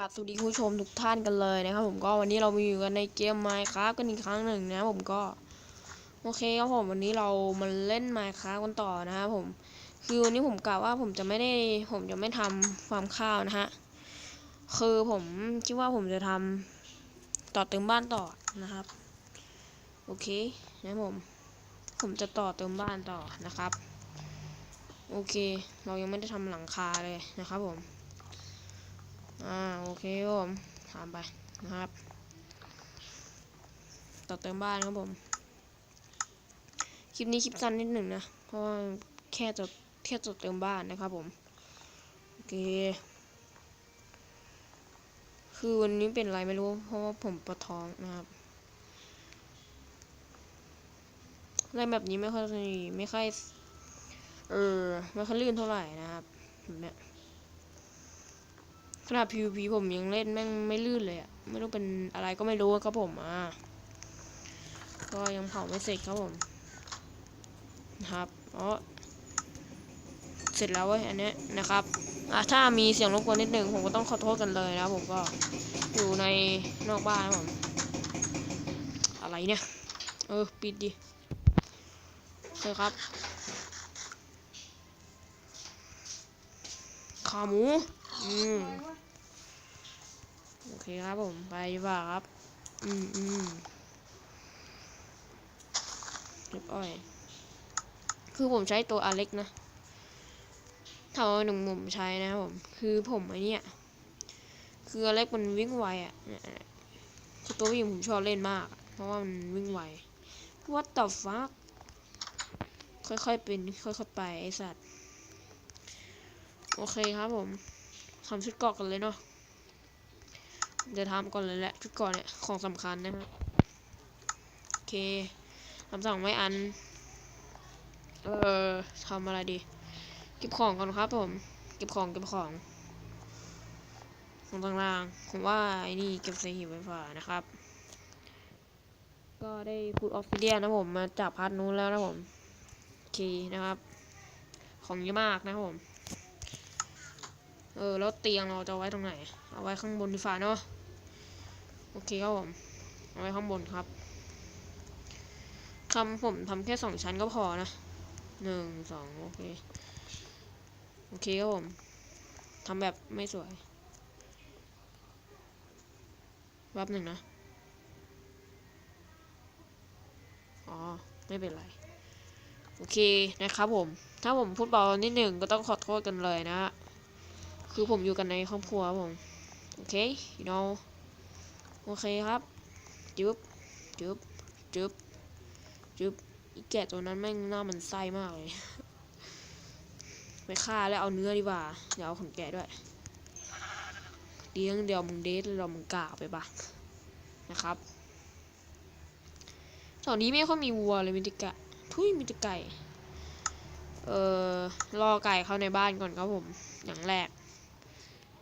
กาบสวัสดีผู้ชมทุกท่านกันเลยนะครับ ผมก็วันนี้เรามาอยู่กันในเกม Minecraft กันอีกครั้งหนึ่งนะผมก็โอเคครับผมวันนี้เรามาเล่น Minecraft กันต่อนะครับผมคือวันนี้ผมกะว่าผมจะไม่ได้ผมจะไม่ทำฟาร์มข้าวนะฮะคือผมคิดว่าผมจะทำต่อเติมบ้านต่อนะครับโอเคนะผมผมจะต่อเติมบ้านต่อนะครับ โอเค เรายังไม่ได้ทำหลังคาเลยนะครับผม อ่าโอเคครับผมถามไปนะครับ ต่อเติมบ้านครับผม คลิปนี้คลิปสั้นนิดหนึ่งนะ เพราะแค่จะแค่จะเติมบ้านนะครับผม โอเค คือวันนี้เป็นอะไรไม่รู้ เพราะว่าผมปวดท้องนะครับอะไรแบบนี้ไม่ค่อยไม่ค่อย เออ ไม่ค่อยลื่นเท่าไหร่นะครับแบบนี้ ขนาด PVP ผมยังเล่นแม่งไม่ลื่นเลยอะไม่รู้เป็นอะไรก็ไม่รู้ครับผมอ่าก็ยังเผาไม่เสร็จครับผมนะครับอ๋อเสร็จแล้วเว้ยอันนี้นะครับอะถ้ามีเสียงรบกวนนิดหนึ่งผมก็ต้องขอโทษกันเลยนะผมก็อยู่ในนอกบ้านครับผมอะไรเนี่ย เออ ปิดดิเคครับขาหมู อืม เคครับผม ไปดีกว่าครับ อืมอืมเรียบอ้อย คือผมใช้ตัวอเล็กนะถ้าว่าหนึ่งผมใช้นะครับผม คือผมไอเนี่ยคืออเล็กมันวิ่งไวอะเนี่ยคือตัววิ่งผมชอบเล่นมากอะเพราะว่ามันวิ่งไว What the fuck ค่อยๆเป็น ค่อยๆไปไอสัตว์ โอเคครับผมทำชุดเกาะกันเลยเนาะ เดี๋ยวทำก่อนเลยแหละชุดก่อนเนี่ยของสำคัญนะครับโอเคทำสั่งไว้อัน เออทำอะไรดี เก็บของก่อนครับผม เก็บของเก็บของของต่างๆผมว่าไอ้นี่เก็บใส่หีบไว้ฝ่านะครับ ก็ได้พูดออฟฟิเดียนะผมมาจากพาร์ทนู้นแล้วนะผมโอเคนะครับ ของเยอะมากนะผม เออ แล้วเตียงเราจะไว้ตรงไหน เอาไว้ข้างบนดีฝ่าเนาะ อเคครับผมเอาไว้ข้างบนครับทำผมทำแค่สองชั้นก็พอนะหนึ่งสองโอเค โอเคครับผมทำแบบไม่สวยแป๊บหนึ่งนะ อ๋อ ไม่เป็นไร โอเคนะครับผม ถ้าผมพูดเบานิดหนึ่งก็ต้องขอโทษกันเลยนะฮะคือผมอยู่กันในครอบครัวผม โอเค you know โอเคครับจึ๊บจึ๊บจึ๊บจึ๊บอีแกะตัวนั้นแม่งหน้ามันไส้มากเลยไปฆ่าแล้วเอาเนื้อดีกว่าเดี๋ยวเอาขนแกะด้วยเลี้ยงเดี๋ยวมึงเดทเรามึงกล่าวไปปะนะครับแถวนี้ไม่ค่อยมีวัวเลยมีแต่ไก่ทุยมีแต่ไก่เอ่อรอไก่เข้าในบ้านก่อนครับผม อย่างแรก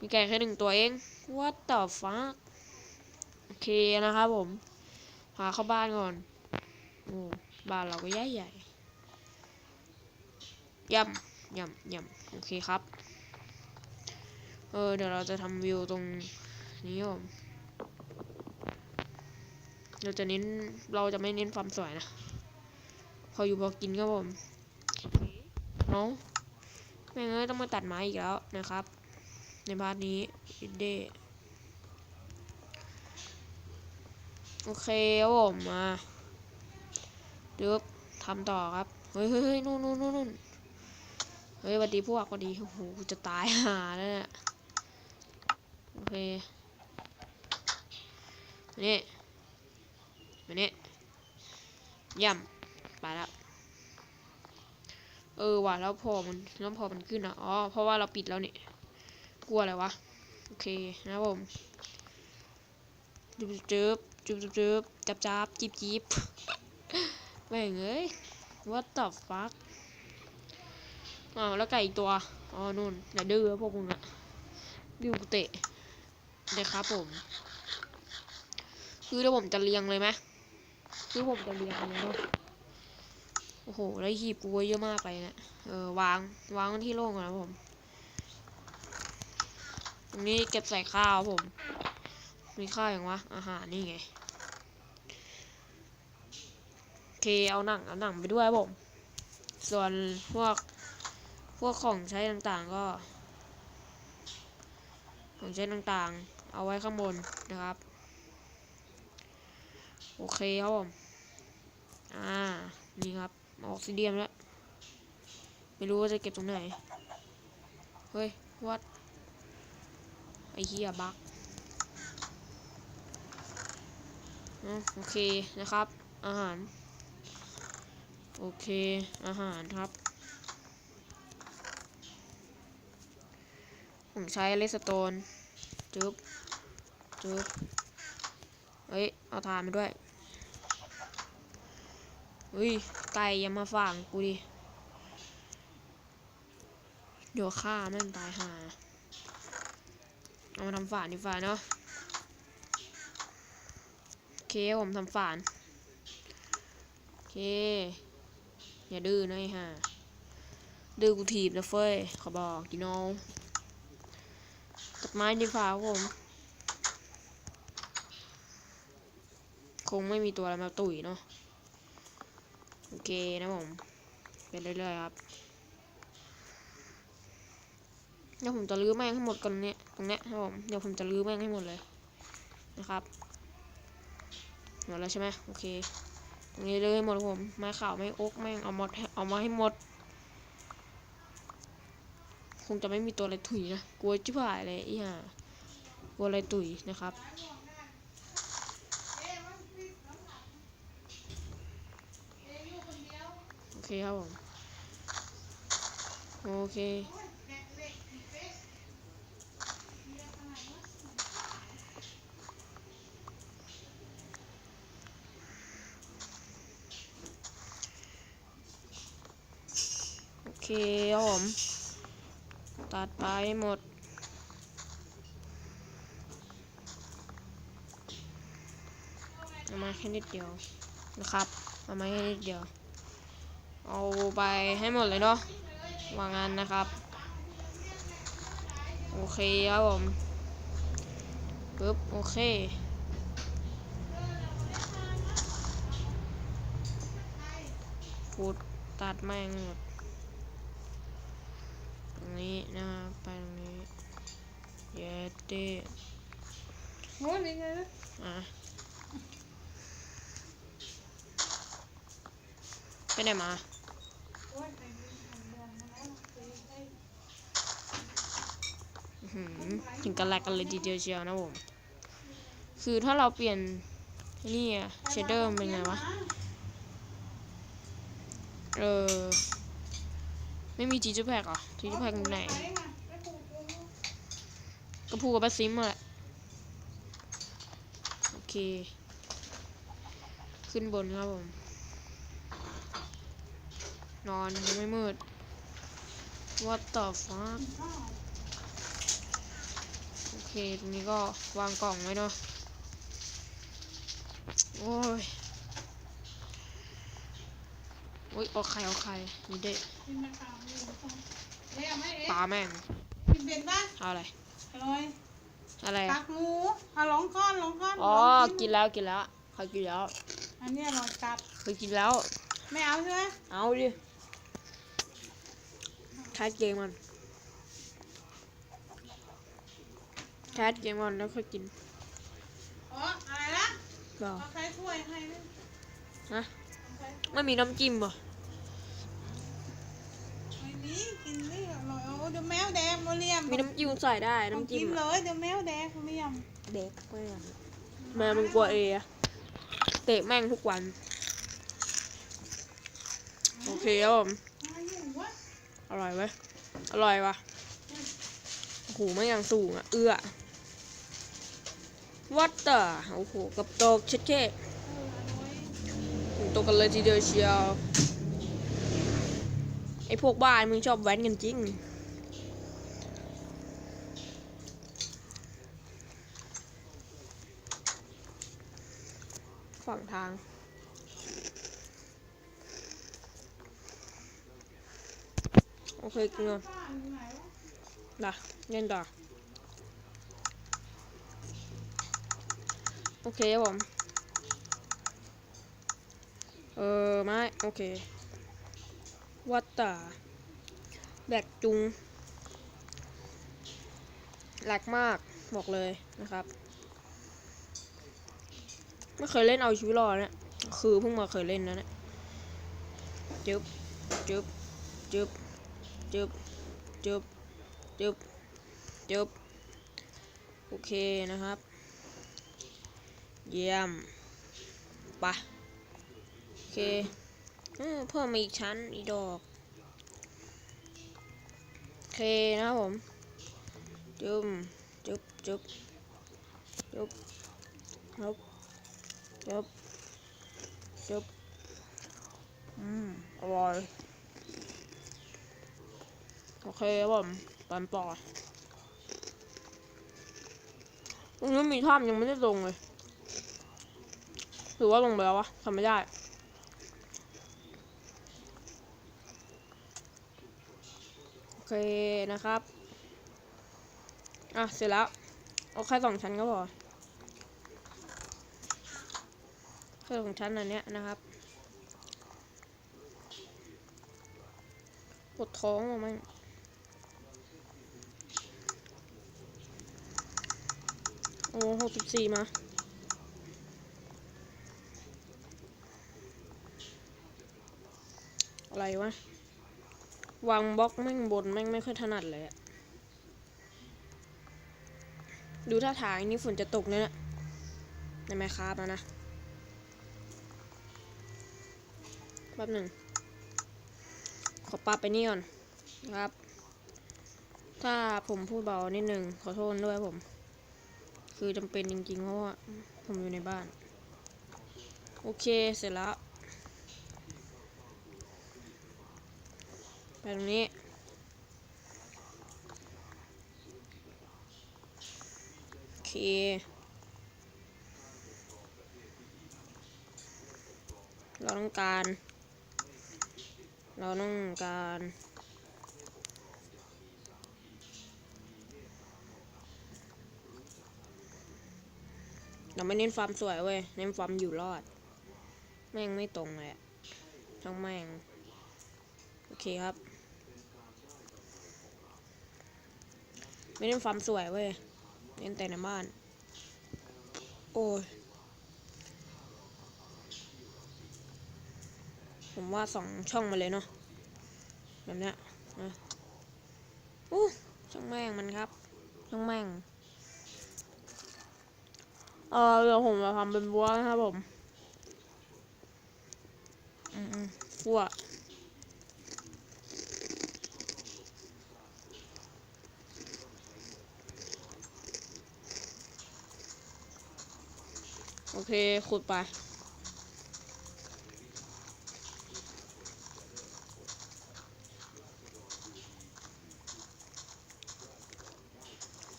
มีไก่แค่หนึ่งตัวเอง what the fuck เคนะครับผมพาเข้าบ้านก่อนโอ้บ้านเราก็ใหญ่ใหญ่ย่ำย่ำย่ำโอเคครับ เออเดี๋ยวเราจะทำวิวตรงนี้ผมเราจะเน้นเราจะไม่เน้นความสวยนะ พออยู่พอกินครับผมเอาแม่งเอ้ยต้องมาตัดไม้อีกแล้วนะครับ ในพาร์ทนี้อินเด โอเคครับผมมาดึบทำต่อครับเฮ้ยเฮ้ยเฮ้ยนู่นนู่นนู่นเฮ้ยสวัสดีพวกสวัสดี โอ้โหจะตายหาแล้วเนี่ยโอเคนี่มานี่ย่ำไปแล้ว เออว่ะแล้วพอมันแล้วพอมันขึ้นอะ อ๋อ เพราะว่าเราปิดแล้วนี่ กลัวอะไรวะ โอเคนะผมจุบ จุบจุบจุบจุบจับจับจิบจิบแม่งเอ้ย what the fuck อ้าวแล้วไก่อีกตัว อ๋อนู่นอย่าดื้อพวกมึงอะดื้อกูเตะนะครับผม คือเดี๋ยวผมจะเรียงเลยไหมคือผมจะเรียงเลยเนาะโอ้โห แล้วหีบกูไว้เยอะมากไปเนะี่ย เออ วาง วางที่โล่งก่อนนะผม ตรงนี้เก็บใส่ข้าวผม มีข้าอย่างวะ อาหารนี่ไง โอเค เอาหนัง เอาหนังไปด้วยบผม ส่วนพวก พวกของใช้ต่างๆก็ ของใช้ต่างๆ เอาไว้ข้างบนนะครับ โอเคครับผม อ่า นี่ครับ ออกซิเดียมแล้ว ไม่รู้ว่าจะเก็บตรงไหน เฮ้ย วัด ไอ้เหี้ยบักอะ โอเคนะครับ อาหาร โอเค อาหารครับ ผมใช้เลสโตนจึ๊บจึ๊บเฮ้ย เอาทานมาด้วยเฮ้ย ไก่อยังมาฝังกูดิเดี๋ยวฆ่าแม่งตายห่าเอามาทำฝานดีฝ่าเนาะ เคผมทำฝานโอเค อย่าดื้อนะไอ้ห่าดื้อกูถีบนะเฟ้ยขอบอกกินเอาตัดไม้ดีฝ่าครับผม คงไม่มีตัวอะไรมาตุ๋ยเนาะโอเคนะผมเป็นเรื่อยๆครับเดี๋ยวผมจะรื้อแม่งให้หมดก่อนเนี้ยตรงเนี้ยครับผมเดี๋ยวผมจะรื้อแม่งให้หมดเลยนะครับ หมดแล้วใช่ไหมโอเคตรงนี้รื้อให้หมดผมไม้ขาวไม้อกแม่งเอาหมดเอามาให้หมด คงจะไม่มีตัวอะไรถุยนะกลัวจิ๋วหายเลยอีห่ากลัวอะไรตุยนะครับโอเคครับผมโอเค เคครับผมตัดไปให้หมด เอามาแค่นิดเดียวนะครับเอามาแค่นิดเดียว เอาไปให้หมดเลยเนาะวางงานนะครับ โอเคครับผมปึ๊บโอเคพูดตัดแม่งหมด นี้นะครับไปตรงนี้เยเต้โอ้ยนี่ไงนะอะไปไหนมาโอ้ยไปดูทำเดือนมาแล้วไปให้อื้อหือถึงกันแลกกันเลยทีเดียวเชียวนะผม คือถ้าเราเปลี่ยนไอ้นี่อะเชดเดอร์มันเป็นไงวะ เออ ไม่มีทีจูแพกหรอทีจูแพกอยู่ไหนกปลูกก็พูดกับป้าซิมมาแหละโอเค ขึ้นบนครับผม นอนยังไม่มืด What the fuck โอเค ตรงนี้ก็วางกล่องไว้เนาะโอ้ย อ้ยเอาไข่เอาไข่นี่เด็กินมะขามอยู่เอ๊ะเอาไหมเอ๊ะปลาแม่งกินเป็นปะเอาอะไรอร่อยอะไรตัอะกหมูเอาลองก้อนลองก้อนอ๋อลองกินแล้วกินแล้วเคยกินแล้วอันนี้อร่อยตัดเคยกินแล้ว ไม่เอาใช่ไหมเอาดิแคสเกมมันแคสเกมมันแล้วค่อยกินอ๋ออะไรนะก็เอาใครถ้วยให้นะฮะเอาใครไม่มีน้ำจิ้มเห รอไม่มีกินนี่อร่อยโอ้เดี๋ยวแมวแดงโมเลียมมีน้ำจิ้มใส่ได้น้ำจิ้มกินเลอะยเดี๋ยวแมวแดงโมเลียมเด็กแม่งแม่มึงกลัวเอะเตะแม่งทุกวัน โอเคครับผมมาอยู่วะอร่อยไหมอร่อยวะโอ้โหไม่งยังสูงอะ เอื้อวัดเตอร์โอ้โหกับโตกเช็ดเค้เอออร่อย ถึงโตกันเลยทีเดียวเชียวไอ พวกบ้านมึงชอบแว้นกันจริง ฝั่งทางโอเคกินก่อนนะเงินด่อ โอเคครับผม เออ ไม่ โอเค วัดตาแบกจุงแหลกมากบอกเลยนะครับ ไม่เคยเล่นเอาชีวิตรอดเนี่ยคือเพิ่งมาเคยเล่นนะเนี่ยจึ๊บจึ๊บจึ๊บจึ๊บจึ๊บจึ๊บจึ๊บโอเคนะครับ เยี่ยมไปะโอเค เพิ่มมาอีกชั้นอีดอก โอเคนะครับผมจึ๊บจึ๊บจึ๊บจึ๊บจึ๊บจึ๊บจึ๊บอืมอร่อย โอเคครับผมปันปอตรงนี้มีถ้ำยังไม่ได้ลงเลย หรือว่าลงไปแล้ววะทำไม่ได้ โอ เคนะครับ อะ เสร็จแล้ว เอาแค่สองชั้นก็พอแค่สองชั้นอันเนี้ยนะครับปวดท้องว่ะมันโอ้หกสิบสี่มาอะไรวะ วางบล็อกแม่งบนแม่งไม่ค่อยถนัดเลยอะดูท่าทางนี่ฝนจะตกเนี่ยนะในไมคราฟแล้วนะแป๊บหนึ่ง ขอปรับไปนี่ก่อนนะครับ ถ้าผมพูดเบานิดหนึ่งขอโทษด้วยผม คือจำเป็นจริงๆ เพราะว่าผมอยู่ในบ้าน โอเคเสร็จแล้ว ไปตรงนี้ โอเคเราต้องการ เราต้องการเราไม่เน้นความสวยเว้ย เน้นความอยู่รอด แม่งไม่ตรงเลยอะช่างแม่ง โอเคครับ ไม่เน้นความสวยเว้ย เน้นแต่ในบ้าน โอ้ย ผมว่าสองช่องมาเลยเนาะ แบบเนี้ยนะอู้ช่างแม่งมันครับ ช่างแม่ง เออเดี๋ยวผมจะทำเป็นบัวนะครับผม อืมอืมบัว เค ขุดไป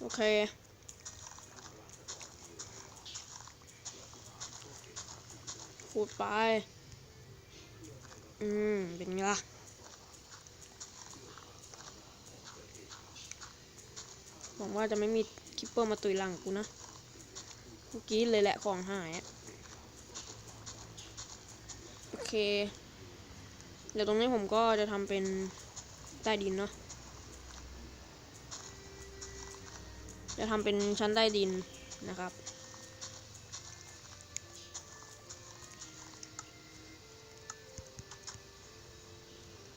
โอเคขุดไป อืม เป็นไงล่ะหวังว่าจะไม่มีคิปเปอร์มาตุยหลังกูนะ เมื่อกี้เลยแหละของหายโอเค เดี๋ยวตรงนี้ผมก็จะทำเป็นใต้ดินเนาะจะทำเป็นชั้นใต้ดินนะครับ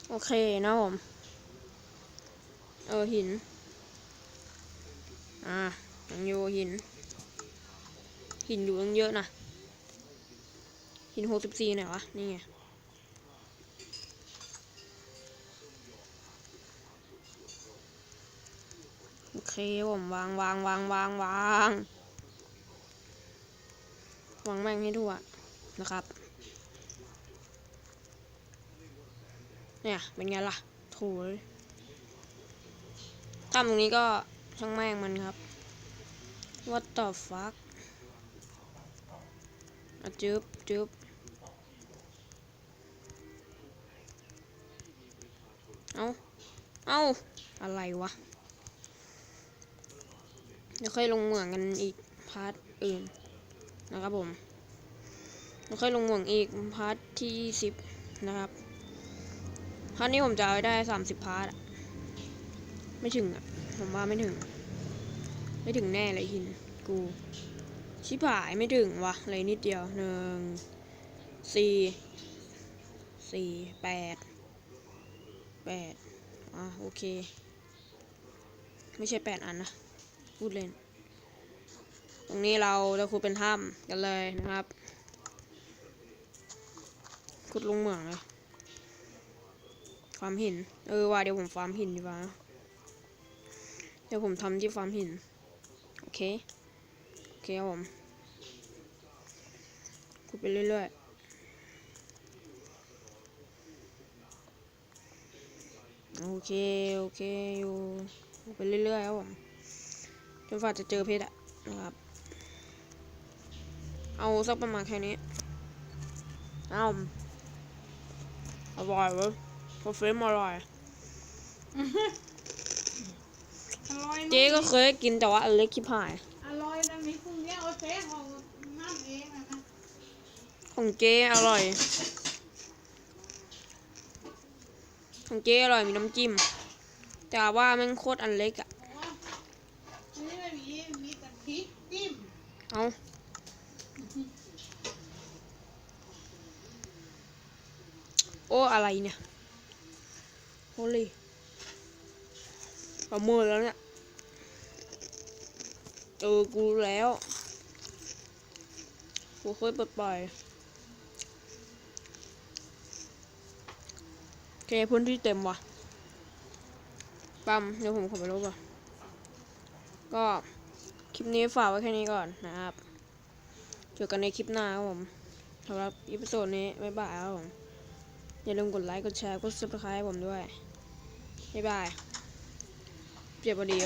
โอเคนะผม เออหิน อ่ายังอยู่หิน หินอยู่ตั้งเยอะนะหินหกสิบสี่ไหนวะ นี่ไง โอเคผมวางวางวางวางวางวางแม่งให้ทั่วนะครับ เนี่ย เป็นไงล่ะโถยทำตรงนี้ก็ช่างแม่งมันครับ what the fuck จึ๊บจึ๊บเอาเอาอะไรวะ เดี๋ยวค่อยลงเหมืองกันอีกพาร์ทอื่นนะครับผมแล้วค่อยลงหม่วงอีกพาร์ทที่สิบนะครับ พาร์ทนี้ผมจะเอาได้สามสิบพาร์ทไม่ถึงอะผมว่าไม่ถึง ไม่ถึงแน่เลยหิน กู ชิบหายไม่ถึงวะเลยนิดเดียวหนึ่งสี่สี่แปดแปดอะโอเค ไม่ใช่แปดอันนะ พูดเล่น ตรงนี้เราจะขุดเป็นถ้ำกันเลยนะครับขุดลงเหมืองเลยฟาร์มหิน เออว่าเดี๋ยวผมฟาร์มหินดีกว่านะเดี๋ยวผมทำที่ฟาร์มหิน โอเค เคครับผมขุดไปเรื่อยๆ โอเค โอเค อยู่ขุดไปเรื่อยๆครับผม จนฝ่าจะเจอเพชรอะนะครับ เอาสักประมาณแค่นี้ เอาอร่อยเว้ยพอเฟรมอร่อยอร่อยนะเจ๊ก็เคยกินแต่ว่าอันเล็กชิบหาย อร่อยนะมี ของน้ำเองอะนะของเจ๊อร่อย ของเจ๊อร่อยมีน้ำจิ้ม แต่ว่าแมันโคตรอันเล็กอะบอกว่าอันนี้ไม่มีมีแต่พริกจิ้มเอาโอ้อะไรเนี่ยโฮลี่ประเมินแล้วเนี่ยเจอกูแล้ว กูเคยเปิดปล่อยโอเคพื้นที่เต็มว่ะปั๊มเดี๋ยวผมขอไปลบก่อนก็คลิปนี้ฝากไว้แค่นี้ก่อนนะครับเจอกันในคลิปหน้าครับผมสำหรับอีพิโซดนี้บ๊ายบายครับผมอย่าลืมกดไลค์กดแชร์กด subscribe ให้ผมด้วยบ๊ายบายเจ็บพอดี